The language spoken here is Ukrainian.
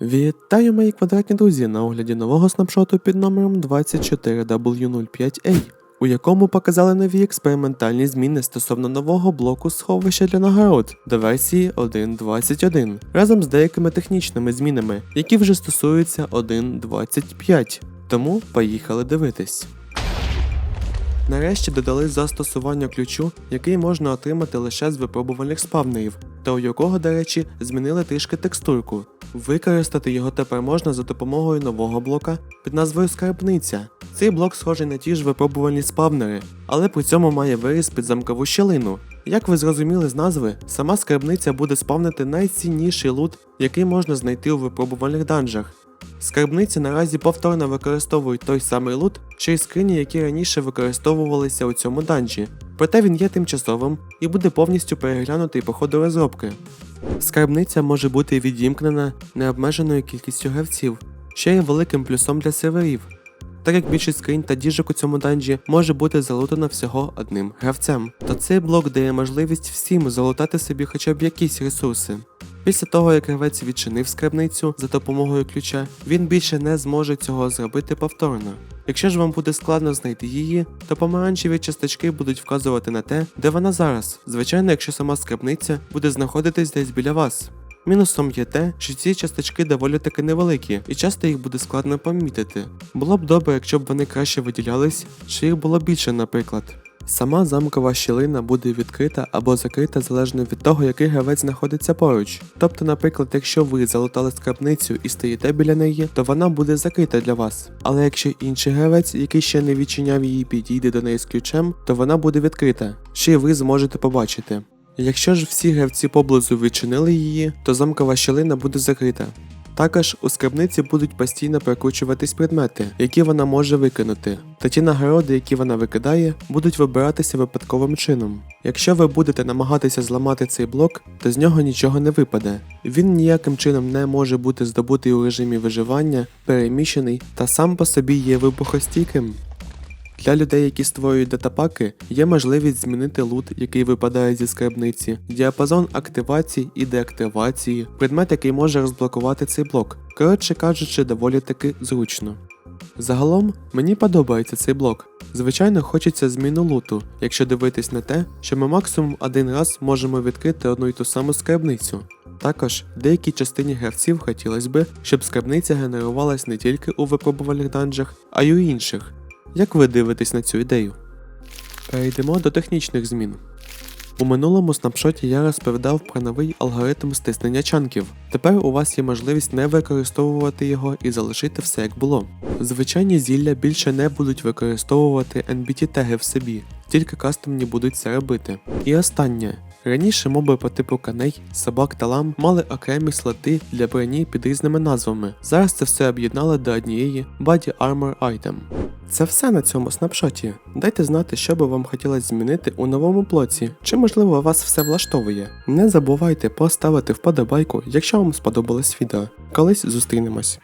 Вітаю мої квадратні друзі на огляді нового снапшоту під номером 24W05A, у якому показали нові експериментальні зміни стосовно нового блоку сховища для нагород до версії 1.21, разом з деякими технічними змінами, які вже стосуються 1.25. Тому поїхали дивитись. Нарешті додали застосування ключу, який можна отримати лише з випробувальних спавнерів, та у якого, до речі, змінили трішки текстурку. Використати його тепер можна за допомогою нового блока під назвою Скарбниця. Цей блок схожий на ті ж випробувальні спавнери, але при цьому має виріс під замкову щілину. Як ви зрозуміли з назви, сама скарбниця буде спавнити найцінніший лут, який можна знайти у випробувальних данжах. Скарбниці наразі повторно використовують той самий лут, й скрині, які раніше використовувалися у цьому данжі, проте він є тимчасовим і буде повністю переглянутий по ходу розробки. Скарбниця може бути відімкнена необмеженою кількістю гравців, що є великим плюсом для серверів, так як більшість скринь та діжок у цьому данжі може бути залутана всього одним гравцем, то цей блок дає можливість всім залутати собі хоча б якісь ресурси. Після того, як гравець відчинив скарбницю за допомогою ключа, він більше не зможе цього зробити повторно. Якщо ж вам буде складно знайти її, то помаранчеві часточки будуть вказувати на те, де вона зараз, звичайно, якщо сама скарбниця буде знаходитись десь біля вас. Мінусом є те, що ці часточки доволі таки невеликі, і часто їх буде складно помітити. Було б добре, якщо б вони краще виділялись, чи їх було більше, наприклад. Сама замкова щілина буде відкрита або закрита залежно від того, який гравець знаходиться поруч. Тобто, наприклад, якщо ви залутали скарбницю і стоїте біля неї, то вона буде закрита для вас. Але якщо інший гравець, який ще не відчиняв її, підійде до неї з ключем, то вона буде відкрита, що й ви зможете побачити. Якщо ж всі гравці поблизу відчинили її, то замкова щілина буде закрита. Також у скарбниці будуть постійно прокручуватись предмети, які вона може викинути, та ті нагороди, які вона викидає, будуть вибиратися випадковим чином. Якщо ви будете намагатися зламати цей блок, то з нього нічого не випаде. Він ніяким чином не може бути здобутий у режимі виживання, переміщений та сам по собі є вибухостійким. Для людей, які створюють датапаки, є можливість змінити лут, який випадає зі скарбниці, діапазон активації і деактивації, предмет, який може розблокувати цей блок. Коротше кажучи, доволі таки зручно. Загалом мені подобається цей блок. Звичайно, хочеться зміну луту, якщо дивитись на те, що ми максимум один раз можемо відкрити одну й ту саму скарбницю. Також деякій частині гравців хотілося би, щоб скарбниця генерувалась не тільки у випробувальних данжах, а й у інших. Як ви дивитесь на цю ідею? Перейдемо до технічних змін. У минулому снапшоті я розповідав про новий алгоритм стиснення чанків. Тепер у вас є можливість не використовувати його і залишити все як було. Звичайні зілля більше не будуть використовувати NBT теги в собі, тільки кастомні будуть це робити. І останнє. Раніше моби по типу каней, собак та лам мали окремі слоти для броні під різними назвами. Зараз це все об'єднали до однієї Body Armor Item. Це все на цьому снапшоті. Дайте знати, що би вам хотілося змінити у новому блоці, чи можливо вас все влаштовує. Не забувайте поставити вподобайку, якщо вам сподобалось відео. Колись зустрінемось.